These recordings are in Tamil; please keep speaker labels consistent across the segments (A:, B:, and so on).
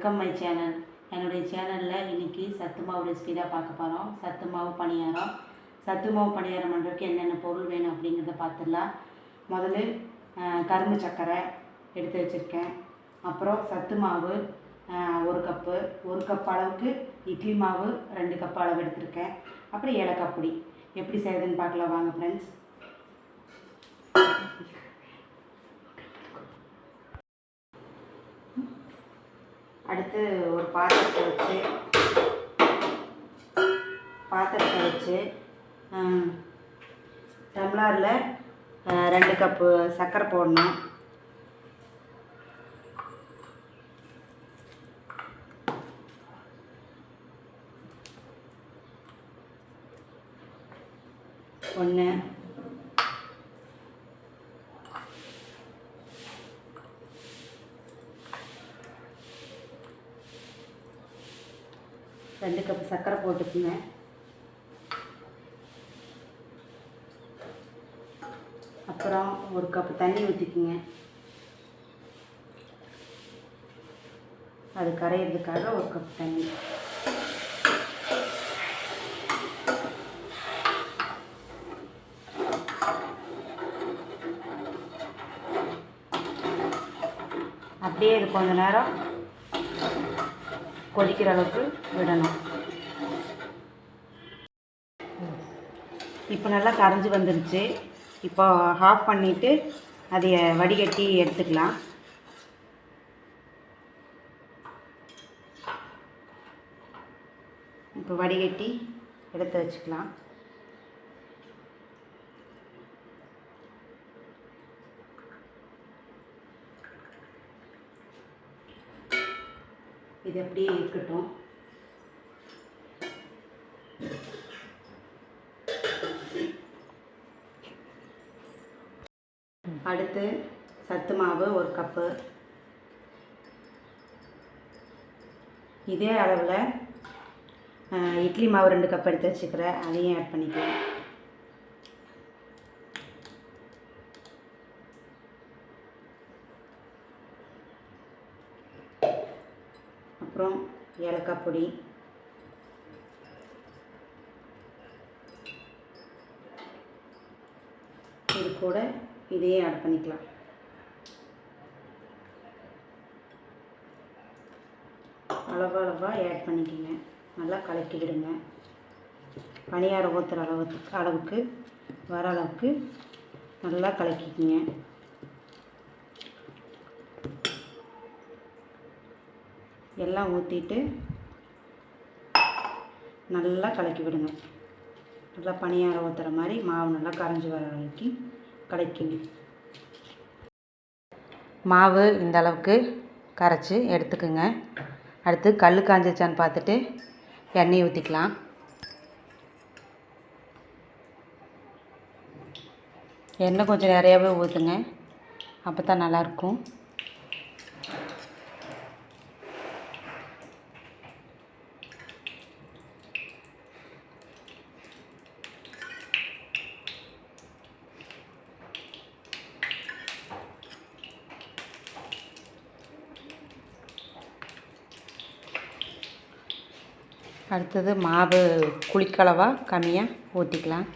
A: வெல்கம் மை சேனல் என்னுடைய சேனலில் இன்றைக்கி சத்து மாவு ரெசிபி தான் பார்க்க போகிறோம் சத்து மாவு பணியாரம். சத்து மாவு பணியாரம் பண்ணுறதுக்கு என்னென்ன பொருள் வேணும் அப்படிங்கிறத பார்த்துடலாம். முதல்ல கரும்பு சர்க்கரை எடுத்து வச்சுருக்கேன். அப்புறம் சத்து மாவு ஒரு கப்பு. ஒரு கப் அளவுக்கு இட்லி மாவு ரெண்டு கப் அளவு எடுத்திருக்கேன். அப்புறம் ஏலக்காய் பொடி. எப்படி செய்யுதுன்னு பார்க்கலாம். வாங்க ஃப்ரெண்ட்ஸ் அடுத்து ஒரு பாத்திரத்தை வச்சு பாத்திரத்தை வச்சு டம்ளாரில் ரெண்டு கப்பு சர்க்கரை போடணும். ஒன்று ரெண்டு கப் சர்க்கரை போட்டுக்குங்க. அப்புறம் ஒரு கப் தண்ணி ஊற்றிக்குங்க அது கரையிறதுக்காக ஒரு கப் தண்ணி. அப்படியே இது கொஞ்ச நேரம் கொதிக்கிற அளவுக்கு விடணும். இப்போ நல்லா கரைஞ்சி வந்துருச்சு. இப்போ ஆஃப் பண்ணிவிட்டு அதை வடிகட்டி எடுத்துக்கலாம். இப்போ வடிகட்டி எடுத்து வச்சுக்கலாம். இது அப்படியே இருக்கட்டும்? அடுத்து சத்து மாவு ஒரு கப்பு. இதே அளவில் இட்லி மாவு ரெண்டு கப் எடுத்து வச்சுக்கிறேன். அதையும் ஆட் பண்ணிக்கலாம். அப்புறம் ஏலக்காய் பொடி. இது கூட இதையே ஆட் பண்ணிக்கலாம். அளவு அளவாக ஆட் பண்ணிக்கோங்க. நல்லா கலக்கி விடுங்க பணியாரம் ஊற்றுற அளவுக்கு அளவுக்கு வர அளவுக்கு நல்லா கலக்கிக்கிங்க. எல்லாம் ஊற்றிட்டு நல்லா கலக்கி விடுங்க. நல்லா பனியாரம் ஊற்றுற மாதிரி மாவு நல்லா கரைஞ்சி வர வரைக்கும் கலக்கிங்க மாவு இந்த அளவுக்கு கரைச்சி எடுத்துக்குங்க. அடுத்து கல் காஞ்சிச்சான்னு பார்த்துட்டு எண்ணெய் ஊற்றிக்கலாம் எண்ணெய் கொஞ்சம் நிறையாவே ஊற்றுங்க அப்போ தான் நல்லாயிருக்கும் அடுத்தது மாவு குளிக்களவா கம்மியாக ஊற்றிக்கலாம்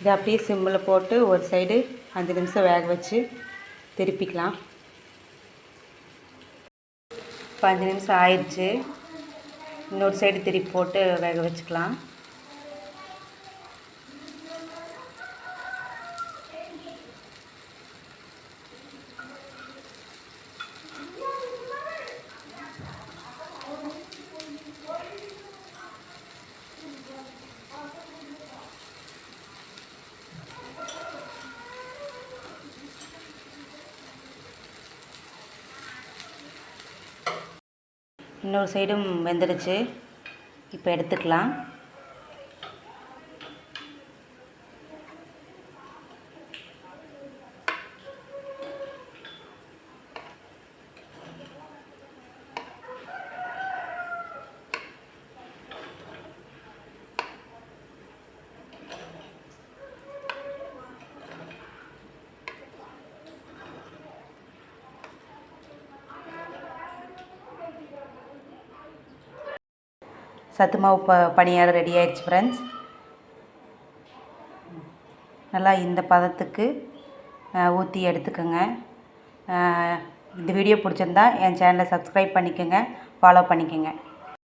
A: இதை அப்படியே சிம்மில் போட்டு ஒரு சைடு அஞ்சு நிமிஷம் வேக வச்சு திருப்பிக்கலாம். இப்போ அஞ்சு நிமிஷம் ஆயிடுச்சு. இன்னொரு சைடு திருப்பி போட்டு வேக வச்சுக்கலாம். இன்னொரு சைடும் வெந்துடுச்சு. இப்போ எடுத்துக்கலாம். சத்து மாவு ப பணியாரம் ரெடி ஆயிடுச்சு ஃப்ரெண்ட்ஸ் நல்லா இந்த பதத்துக்கு ஊற்றி எடுத்துக்கோங்க. இந்த வீடியோ பிடிச்சிருந்தா என் சேனலை சப்ஸ்கிரைப் பண்ணிக்கோங்க ஃபாலோ பண்ணிக்கோங்க.